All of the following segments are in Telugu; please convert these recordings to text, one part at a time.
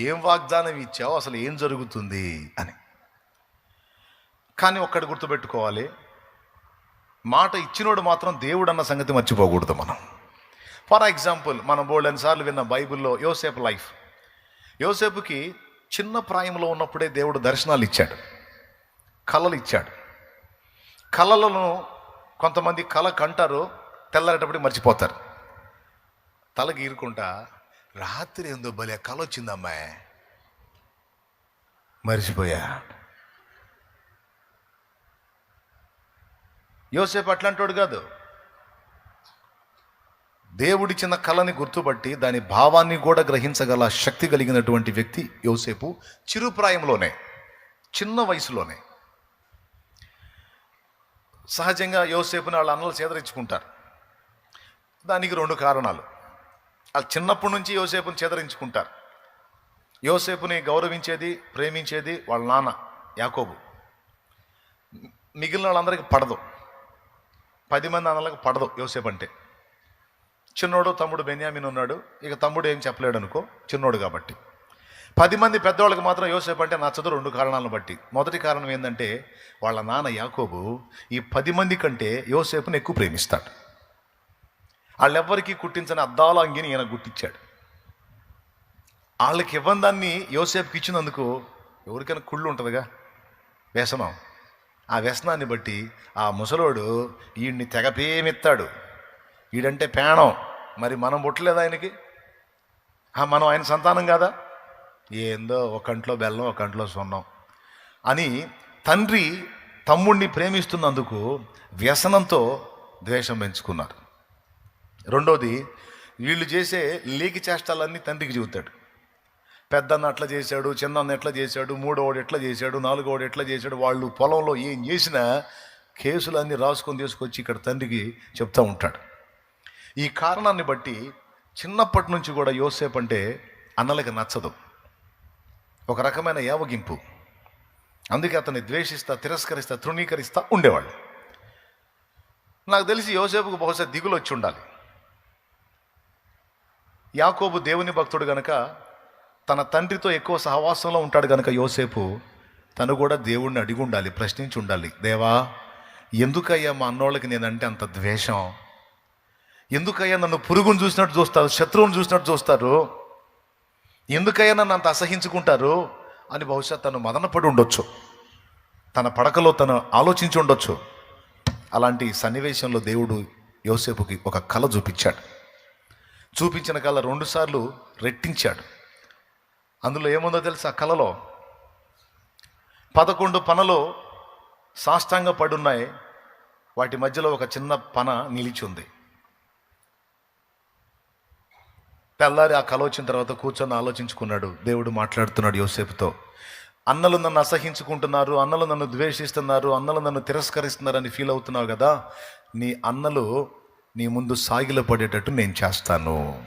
ఏం వాగ్దానం ఇచ్చావు? అసలు ఏం జరుగుతుంది? అని. కానీ ఒక్కటి గుర్తుపెట్టుకోవాలి. మాట ఇచ్చినోడు మాత్రం దేవుడు అన్న సంగతి మర్చిపోకూడదు మనం. ఫర్ ఎగ్జాంపుల్ మనం బోల్డెన్ సార్లు విన్న బైబిల్లో యోసేపు లైఫ్. యోసేపుకి చిన్న ప్రాయంలో ఉన్నప్పుడే దేవుడు దర్శనాలు ఇచ్చాడు. కళలు ఇచ్చాడు. కళలను కొంతమంది కళ కంటారు తెల్లారేటప్పుడు మర్చిపోతారు. తల గీరుకుంటా రాత్రి ఏందో భలే కళ వచ్చిందమ్మా మర్చిపోయా. యోసేపు అట్లాంటోడు కాదు. దేవుడిచ్చిన కళని గుర్తుపట్టి దాని భావాన్ని కూడా గ్రహించగల శక్తి కలిగినటువంటి వ్యక్తి యోసేపు చిరుప్రాయంలోనే చిన్న వయసులోనే. సహజంగా యోసేపుని వాళ్ళ అన్నలు చేదరించుకుంటారు. దానికి రెండు కారణాలు. వాళ్ళు చిన్నప్పటి నుంచి యోసేపుని చేదరించుకుంటారు. యోసేపుని గౌరవించేది ప్రేమించేది వాళ్ళ నాన్న యాకోబు. మిగిలిన వాళ్ళందరికీ పడదు. పది మంది అన్నలకు పడదు యోసేపు అంటే. చిన్నోడు తమ్ముడు బెన్యామిన్ ఉన్నాడు. ఇక తమ్ముడు ఏం చెప్పలేడు అనుకో చిన్నోడు కాబట్టి. పది మంది పెద్దవాళ్ళకి మాత్రం యోసేపు అంటే నచ్చదు రెండు కారణాలను బట్టి. మొదటి కారణం ఏంటంటే వాళ్ళ నాన్న యాకోబు ఈ పది మంది కంటే యోసేపుని ఎక్కువ ప్రేమిస్తాడు. వాళ్ళెవ్వరికీ కుట్టించని అద్దాల అంగిని ఈయన గుట్టించాడు వాళ్ళకి ఇవ్వని దాన్ని యోసేపుకి ఇచ్చినందుకు ఎవరికైనా కుళ్ళు ఉంటుందిగా? వ్యసనం. ఆ వ్యసనాన్ని బట్టి ఆ ముసలోడు వీడిని తెగపేమిత్తాడు వీడంటే పేణం. మరి మనం పుట్టలేదు ఆయనకి? మనం ఆయన సంతానం కాదా? ఏందో ఒక కంట్లో బెల్లం ఒక సున్నం అని తండ్రి తమ్ముడిని ప్రేమిస్తున్నందుకు వ్యసనంతో ద్వేషం పెంచుకున్నారు. రెండోది వీళ్ళు చేసే లేకి చేష్టాలన్నీ తండ్రికి చెబుతాడు. పెద్దన్న అట్లా చేశాడు చిన్నన్న ఎట్లా చేశాడు మూడోవాడు ఎట్లా చేశాడు నాలుగోవాడు ఎట్లా చేశాడు వాళ్ళు పొలంలో ఏం చేసినా కేసులన్నీ రాసుకొని తీసుకొచ్చి ఇక్కడ తండ్రికి చెప్తూ ఉంటాడు. ఈ కారణాన్ని బట్టి చిన్నప్పటి నుంచి కూడా యోసేపు అంటే అన్నలకి నచ్చదు. ఒక రకమైన యావగింపు. అందుకే అతన్ని ద్వేషిస్తా తిరస్కరిస్తా తృణీకరిస్తా ఉండేవాళ్ళు. నాకు తెలిసి యోసేపుకు బహుశా దిగులు వచ్చి ఉండాలి. యాకోబు దేవుని భక్తుడు గనక తన తండ్రితో ఎక్కువ సహవాసంలో ఉంటాడు గనక యోసేపు తను కూడా దేవుణ్ణి అడిగి ఉండాలి ప్రశ్నించి ఉండాలి. దేవా ఎందుకయ్యా మా అన్నోళ్ళకి నేనంటే అంత ద్వేషం? ఎందుకయ్యా నన్ను పురుగును చూసినట్టు చూస్తారు శత్రువుని చూసినట్టు చూస్తారు? ఎందుకయ్యా నన్ను అంత అసహించుకుంటారు? అని బహుశా తను మదనపడి ఉండొచ్చు. తన పడకలో తను ఆలోచించి ఉండొచ్చు. అలాంటి సన్నివేశంలో దేవుడు యోసేపుకి ఒక కళ చూపించాడు. చూపించిన కళ రెండుసార్లు రెట్టించాడు. అందులో ఏముందో తెలుసా? కళలో పదకొండు పనలో సాష్టాంగ పడున్నాయి. వాటి మధ్యలో ఒక చిన్న పన నిలిచి ఉంది. తెల్లారి ఆ కళ వచ్చిన తర్వాత కూర్చొని ఆలోచించుకున్నాడు. దేవుడు మాట్లాడుతున్నాడు యోసేపుతో. అన్నలు నన్ను అసహించుకుంటున్నారు అన్నలు నన్ను ద్వేషిస్తున్నారు అన్నలు నన్ను తిరస్కరిస్తున్నారని ఫీల్ అవుతున్నావు కదా? నీ అన్నలు నీ ముందు సాగిల పడేటట్టు నేను చేస్తాను.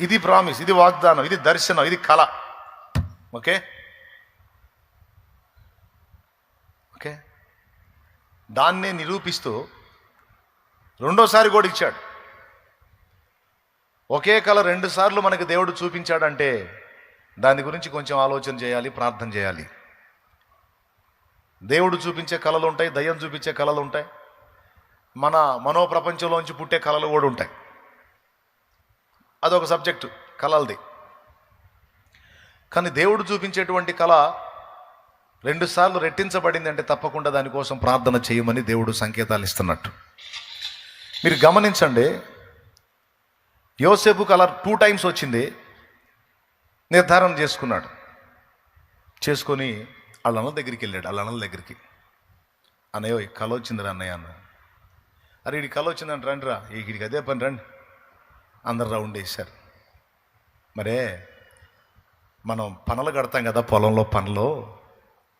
ఇది ప్రామిస్ ఇది వాగ్దానం ఇది దర్శనం ఇది కళ. ఓకే? ఓకే? దాన్నే నిరూపిస్తూ రెండోసారి కూడా ఇచ్చాడు. ఒకే కళ రెండుసార్లు మనకు మనకి దేవుడు చూపించాడంటే దాని గురించి కొంచెం ఆలోచన చేయాలి ప్రార్థన చేయాలి. దేవుడు చూపించే కళలు ఉంటాయి దయ్యం చూపించే కళలు ఉంటాయి. మన మనో ప్రపంచంలోంచి పుట్టే కళలు కూడా ఉంటాయి. అదొక సబ్జెక్టు కళలది. కానీ దేవుడు చూపించేటువంటి కళ రెండుసార్లు రెట్టించబడింది అంటే తప్పకుండా దానికోసం ప్రార్థన చేయమని దేవుడు సంకేతాలు ఇస్తున్నట్టు. మీరు గమనించండి యోసేపు కలర్ టూ టైమ్స్ వచ్చింది నిర్ధారణ చేసుకున్నాడు. చేసుకొని వాళ్ళ అన్నల దగ్గరికి వెళ్ళాడు వాళ్ళ అన్నల దగ్గరికి. అన్నయ్య కళ వచ్చిందిరా అన్నయ్య అన్న అరే ఇది కళ వచ్చిందంట రండి రా వీడికి అదే పని రండి. అందరు రౌండ్ వేశారు. మరే మనం పనులు కడతాం కదా పొలంలో పనులు.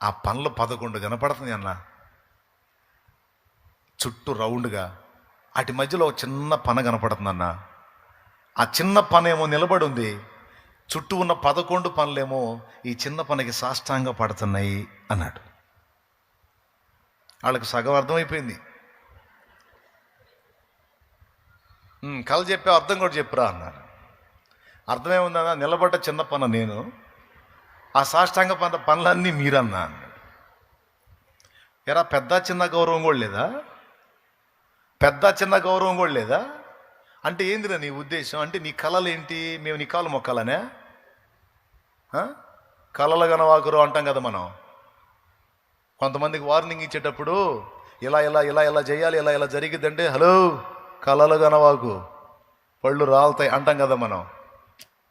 ఆ పనులు పదకొండు కనపడుతుంది అన్న. చుట్టూ రౌండ్గా. వాటి మధ్యలో ఒక చిన్న పన కనపడుతుంది అన్న. ఆ చిన్న పనేమో నిలబడి ఉంది. చుట్టూ ఉన్న పదకొండు పనులేమో ఈ చిన్న పనికి సాష్టాంగ పడుతున్నాయి అన్నాడు. వాళ్ళకి సగం అర్థమైపోయింది. కళ చెప్పే అర్థం కూడా చెప్పురా అన్నారు అర్థమేముందన్నా నిలబడ్డ చిన్న పన నేను. ఆ సాష్టాంగ పన పనులన్నీ మీరన్నా అన్నాడు. ఎరా పెద్ద చిన్న గౌరవం కూడా లేదా? పెద్ద చిన్న గౌరవం కూడా లేదా? అంటే ఏందిరా నీ ఉద్దేశం? అంటే నీ కళలు ఏంటి? మేము నీ కాలు మొక్కాలనే? కళలు గనవాకురు అంటాం కదా మనం. కొంతమందికి వార్నింగ్ ఇచ్చేటప్పుడు ఇలా ఇలా ఇలా ఇలా చేయాలి ఇలా ఇలా జరిగిద్దంటే హలో కళలు గనవాకు. పళ్ళు రాలుతాయి అంటాం కదా మనం.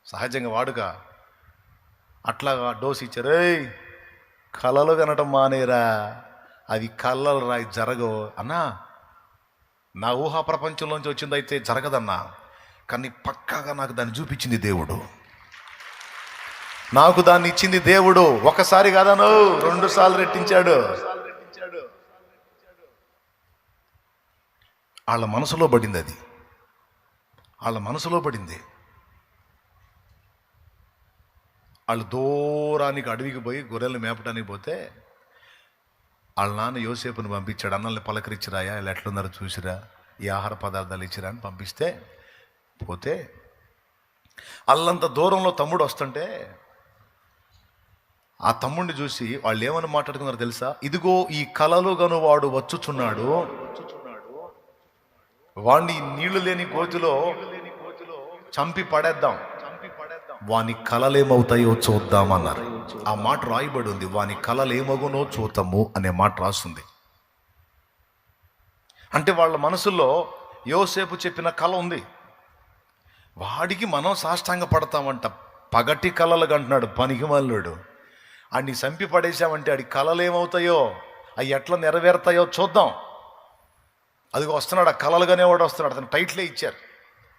సహజంగా వాడుక. అట్లా డోస్ ఇచ్చారు. కళలు కనటం మానేరా. అవి కళ్ళలు రాయి జరగవు అన్నా. నా ఊహా ప్రపంచంలోంచి వచ్చిందైతే జరగదన్నా. కానీ పక్కాగా నాకు దాన్ని చూపించింది దేవుడు. నాకు దాన్ని ఇచ్చింది దేవుడు. ఒకసారి కాదను రెండు సార్లు రెట్టించాడు. వాళ్ళ మనసులో పడింది అది. వాళ్ళ మనసులో పడింది. వాళ్ళు దూరానికి అడవికి పోయి గొర్రెలు మేపడానికి పోతే వాళ్ళ నాన్న యోసేపుని పంపించాడు. అన్నల్ని పలకరించిరాయా? ఇలా ఎట్లున్నారో చూసిరా? ఈ ఆహార పదార్థాలు ఇచ్చిరా అని పంపిస్తే పోతే అల్లంత దూరంలో తమ్ముడు వస్తుంటే ఆ తమ్ముడిని చూసి వాళ్ళు ఏమని మాట్లాడుకున్నారో తెలుసా? ఇదిగో ఈ కలలు గను వాడు వచ్చుచున్నాడు. వాణ్ణి నీళ్ళు లేని గోతిలో చంపి పడేద్దాం. వాని కలలేమవుతాయో చూద్దామన్నారు. ఆ మాట రాయబడి ఉంది. వాని కలలేమగునో చూద్దాము అనే మాట రాస్తుంది. అంటే వాళ్ళ మనసులో యోసేపు చెప్పిన కళ ఉంది. వాడికి మనం సాష్టాంగ పడతామంట పగటి కళలు అంటున్నాడు పనికి మల్లుడు అన్ని చంపి పడేసామంటే ఆడి కళలు ఏమవుతాయో అవి ఎట్లా నెరవేరుతాయో చూద్దాం. అది వస్తున్నాడు ఆ కళలు గనేవాడు వస్తున్నాడు అతను టైట్లే ఇచ్చారు.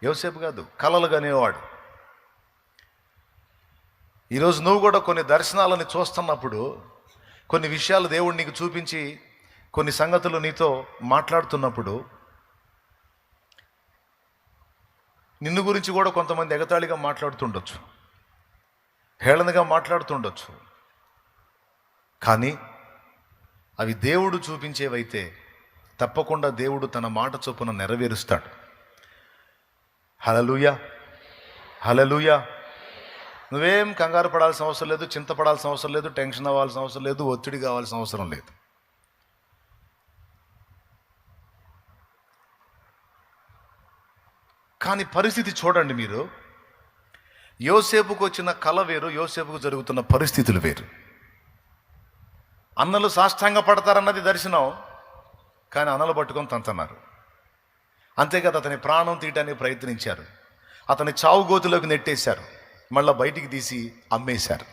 యోసేపు కాదు కళలు గనేవాడు ఈరోజు నువ్వు కూడా కొన్ని దర్శనాలని చూస్తున్నప్పుడు కొన్ని విషయాలు దేవుడు నీకు చూపించి కొన్ని సంగతులు నీతో మాట్లాడుతున్నప్పుడు నిన్ను గురించి కూడా కొంతమంది ఎగతాళిగా మాట్లాడుతుండొచ్చు. హేళనగా మాట్లాడుతుండొచ్చు. కానీ అవి దేవుడు చూపించేవైతే తప్పకుండా దేవుడు తన మాట చొప్పున నెరవేరుస్తాడు. హలలుయ హలలుయ నువ్వేం కంగారు పడాల్సిన అవసరం లేదు చింతపడాల్సిన అవసరం లేదు టెన్షన్ అవ్వాల్సిన అవసరం లేదు ఒత్తిడి కావాల్సిన అవసరం లేదు. కానీ పరిస్థితి చూడండి మీరు. యోసేపుకు వచ్చిన కళ వేరు యోసేపుకు జరుగుతున్న పరిస్థితులు వేరు. అన్నలు సాష్టాంగ పడతారన్నది దర్శనం. కానీ అనలు పట్టుకొని తంతన్నారు. అంతేకాదు అతని ప్రాణం తీయడానికి ప్రయత్నించారు. అతని చావు గోతులోకి నెట్టేశారు. మళ్ళీ బయటికి తీసి అమ్మేశారు.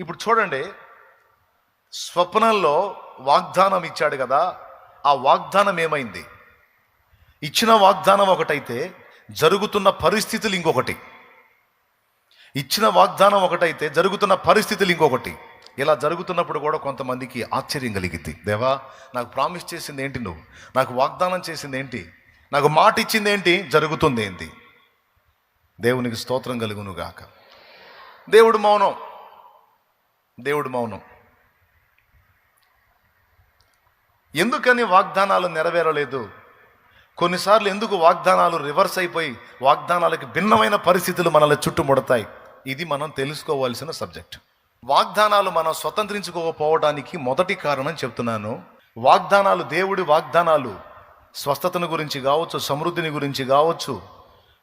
ఇప్పుడు చూడండి స్వప్నంలో వాగ్దానం ఇచ్చాడు కదా ఆ వాగ్దానం ఏమైంది? ఇచ్చిన వాగ్దానం ఒకటైతే జరుగుతున్న పరిస్థితులు ఇంకొకటి. ఇచ్చిన వాగ్దానం ఒకటైతే జరుగుతున్న పరిస్థితులు ఇంకొకటి. ఇలా జరుగుతున్నప్పుడు కూడా కొంతమందికి ఆశ్చర్యం కలిగింది దేవా నాకు ప్రామిస్ చేసింది ఏంటి నువ్వు? నాకు వాగ్దానం చేసింది ఏంటి నాకు మాట ఇచ్చింది ఏంటి జరుగుతుంది ఏంటి దేవునికి స్తోత్రం కలుగును గాక. దేవుడు మౌనం. దేవుడు మౌనం. ఎందుకని వాగ్దానాలు నెరవేరలేదు? కొన్నిసార్లు ఎందుకు వాగ్దానాలు రివర్స్ అయిపోయి వాగ్దానాలకు భిన్నమైన పరిస్థితులు మనల్ని చుట్టుముడతాయి? ఇది మనం తెలుసుకోవాల్సిన సబ్జెక్ట్. వాగ్దానాలు మనం స్వతంత్రించుకోకపోవడానికి మొదటి కారణం చెప్తున్నాను. వాగ్దానాలు దేవుడి వాగ్దానాలు. స్వస్థతను గురించి కావచ్చు సమృద్ధిని గురించి కావచ్చు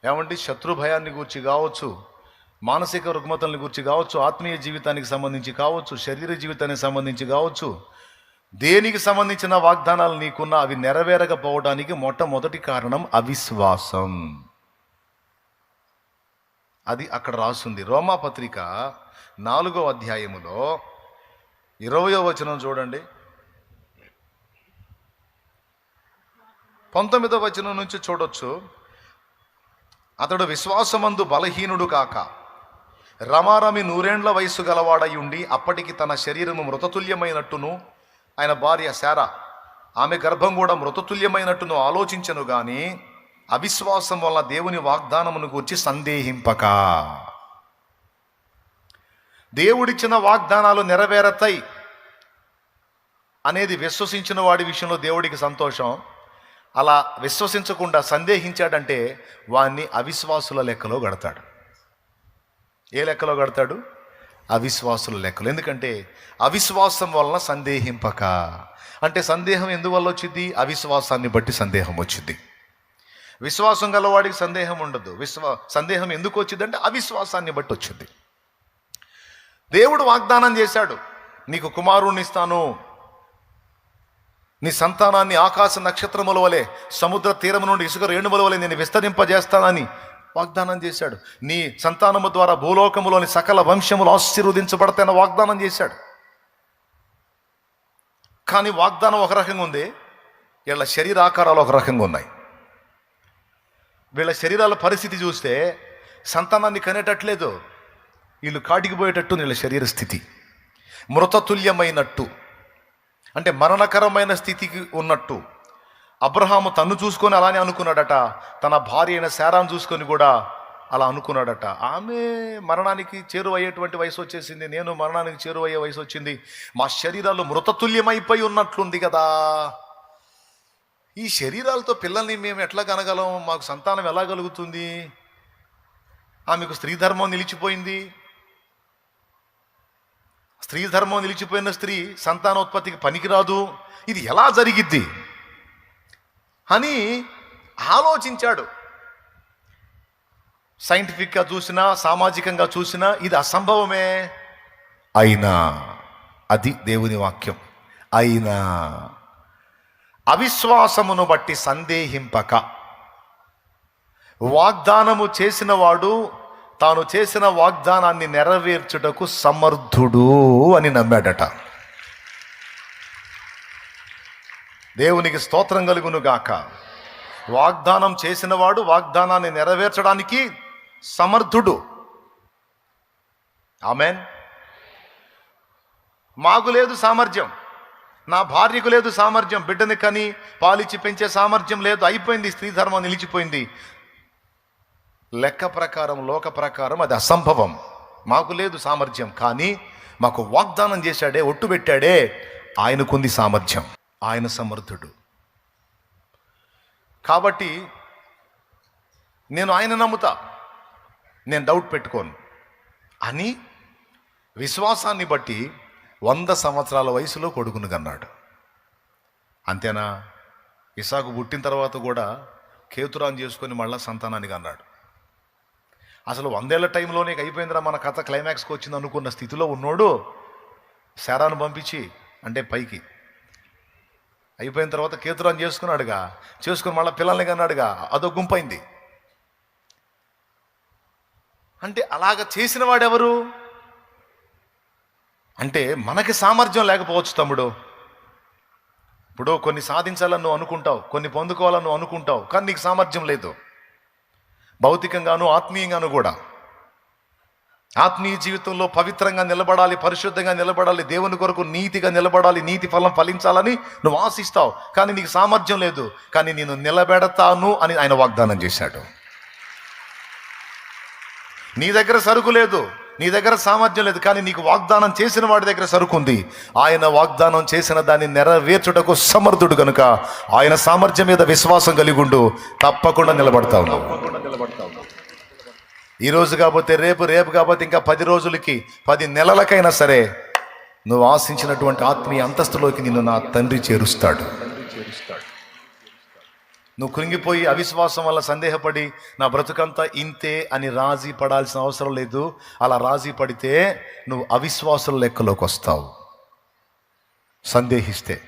ఏమంటే శత్రు భయాన్ని గురించి కావచ్చు మానసిక రుగ్మతల్ని గురించి కావచ్చు ఆత్మీయ జీవితానికి సంబంధించి కావచ్చు శరీర జీవితానికి సంబంధించి కావచ్చు దేనికి సంబంధించిన వాగ్దానాలు నీకున్న అవి నెరవేరకపోవడానికి మొట్టమొదటి కారణం అవిశ్వాసం. అది అక్కడ రాస్తుంది రోమా పత్రిక నాలుగో అధ్యాయములో ఇరవయో వచనం చూడండి. పంతొమ్మిదో వచనం నుంచి చూడొచ్చు. అతడు విశ్వాసమందు బలహీనుడు కాక రమారమి నూరేండ్ల వయస్సు గలవాడై ఉండి అప్పటికి తన శరీరము మృతతుల్యమైనట్టును ఆయన భార్య శారా ఆమె గర్భం కూడా మృతతుల్యమైనట్టును ఆలోచించను కానీ అవిశ్వాసం వల్ల దేవుని వాగ్దానమును గురించి సందేహింపక. దేవుడిచ్చిన వాగ్దానాలు నెరవేరతాయి అనేది విశ్వసించిన వాడి విషయంలో దేవుడికి సంతోషం. అలా విశ్వసించకుండా సందేహించాడంటే వాణ్ణి అవిశ్వాసుల లెక్కలో గడతాడు ఏ లెక్కలో గడతాడు అవిశ్వాసుల లెక్కలు. ఎందుకంటే అవిశ్వాసం వలన సందేహింపక. అంటే సందేహం ఎందువల్ల వచ్చింది? అవిశ్వాసాన్ని బట్టి సందేహం వచ్చింది. విశ్వాసం గలవాడికి సందేహం ఉండదు. విశ్వా సందేహం ఎందుకు వచ్చిందంటే అవిశ్వాసాన్ని బట్టి వచ్చింది. దేవుడు వాగ్దానం చేశాడు. నీకు కుమారుణ్ణి ఇస్తాను. నీ సంతానాన్ని ఆకాశ నక్షత్రముల వలె సముద్ర తీరం నుండి ఇసుక రేణుముల వలె నేను విస్తరింపజేస్తానని వాగ్దానం చేశాడు. నీ సంతానము ద్వారా భూలోకములోని సకల వంశములు ఆశీర్వదించబడతాయని వాగ్దానం చేశాడు. కానీ వాగ్దానం ఒక రకంగా ఉంది. వీళ్ళ శరీరాకారాలు ఒక రకంగా ఉన్నాయి. వీళ్ళ శరీరాల పరిస్థితి చూస్తే సంతానాన్ని కనేటట్లేదు. వీళ్ళు కాటికి పోయేటట్టు వీళ్ళ శరీర స్థితి. మృతతుల్యమైనట్టు. అంటే మరణకరమైన స్థితికి ఉన్నట్టు. అబ్రహాము తన్ను చూసుకొని అలానే అనుకున్నాడట. తన భార్య అయిన శారాను చూసుకొని కూడా అలా అనుకున్నాడట. ఆమె మరణానికి చేరువయ్యేటువంటి వయసు వచ్చేసింది. నేను మరణానికి చేరువయ్యే వయసు వచ్చింది. మా శరీరాలు మృతతుల్యమైపోయి ఉన్నట్లుంది కదా. ఈ శరీరాలతో పిల్లల్ని మేము ఎట్లా కనగలం? మాకు సంతానం ఎలా కలుగుతుంది? ఆమెకు స్త్రీ ధర్మం నిలిచిపోయింది. స్త్రీ ధర్మం నిలిచిపోయిన స్త్రీ సంతానోత్పత్తికి పనికిరాదు. ఇది ఎలా జరిగిద్ది? అని ఆలోచించాడు. సైంటిఫిక్గా చూసినా సామాజికంగా చూసినా ఇది అసంభవమే. అయినా అది దేవుని వాక్యం. అయినా అవిశ్వాసమును బట్టి సందేహింపక. వాగ్దానము చేసినవాడు తాను చేసిన వాగ్దానాన్ని నెరవేర్చుటకు సమర్థుడు అని నమ్మాడట. దేవునికి స్తోత్రం కలుగును గాక. వాగ్దానం చేసినవాడు వాగ్దానాన్ని నెరవేర్చడానికి సమర్థుడు. ఆమెన్. మాకు లేదు సామర్థ్యం. నా భార్యకు లేదు సామర్థ్యం బిడ్డని కని పాలిచ్చి పెంచే సామర్థ్యం లేదు. అయిపోయింది స్త్రీ ధర్మం నిలిచిపోయింది. లెక్క ప్రకారం లోక ప్రకారం అది అసంభవం. మాకు లేదు సామర్థ్యం కానీ మాకు వాగ్దానం చేశాడే ఒట్టు పెట్టాడే. ఆయనకుంది సామర్థ్యం ఆయన సమర్థుడు. కాబట్టి నేను ఆయన నమ్ముతా. నేను డౌట్ పెట్టుకోను. అని విశ్వాసాన్ని బట్టి వంద సంవత్సరాల వయసులో కొడుకును కన్నాడు. అంతేనా? ఇసాకు పుట్టిన తర్వాత కూడా కేతురాన్ చేసుకొని మళ్ళా సంతానానికి అన్నాడు అసలు వందేళ్ళ టైంలోనే అయిపోయిందిరా మన కథ క్లైమాక్స్కి వచ్చింది అనుకున్న స్థితిలో ఉన్నోడు శారాను పంపించి అంటే పైకి. అయిపోయిన తర్వాత కేతురాన్ చేసుకున్నాడుగా చేసుకుని మళ్ళీ పిల్లల్ని కన్నాడుగా అదో గుంపైంది. అంటే అలాగ చేసిన వాడెవరు? అంటే మనకి సామర్థ్యం లేకపోవచ్చు తమ్ముడు. ఇప్పుడు కొన్ని సాధించాలని నువ్వు అనుకుంటావు కొన్ని పొందుకోవాలని నువ్వు అనుకుంటావు కానీ నీకు సామర్థ్యం లేదు. భౌతికంగాను ఆత్మీయంగాను కూడా. ఆత్మీయ జీవితంలో పవిత్రంగా నిలబడాలి పరిశుద్ధంగా నిలబడాలి దేవుని కొరకు నీతిగా నిలబడాలి నీతి ఫలం ఫలించాలని నువ్వు ఆశిస్తావు కానీ నీకు సామర్థ్యం లేదు. కానీ నేను నిలబెడతాను అని ఆయన వాగ్దానం చేశాడు. నీ దగ్గర సరుకు లేదు. నీ దగ్గర సామర్థ్యం లేదు కానీ నీకు వాగ్దానం చేసిన వాడి దగ్గర సరుకు ఉంది ఆయన వాగ్దానం చేసిన దాన్ని నెరవేర్చుటకు సమర్థుడు కనుక ఆయన సామర్థ్యం మీద విశ్వాసం కలిగి ఉండు తప్పకుండా నిలబడతా ఉన్నావు ఈ రోజు కాకపోతే రేపు రేపు కాకపోతే ఇంకా పది రోజులకి పది నెలలకైనా సరే నువ్వు ఆశించినటువంటి ఆత్మీయ అంతస్తులోకి నిన్ను నా తండ్రి చేరుస్తాడు. నువ్వు కృంగిపోయి అవిశ్వాసం వల్ల సందేహపడి నా బ్రతుకంతా ఇంతే అని రాజీ పడాల్సిన అవసరం లేదు. అలా రాజీ పడితే నువ్వు అవిశ్వాసుల లెక్కలోకి వస్తావు. సందేహిస్తే.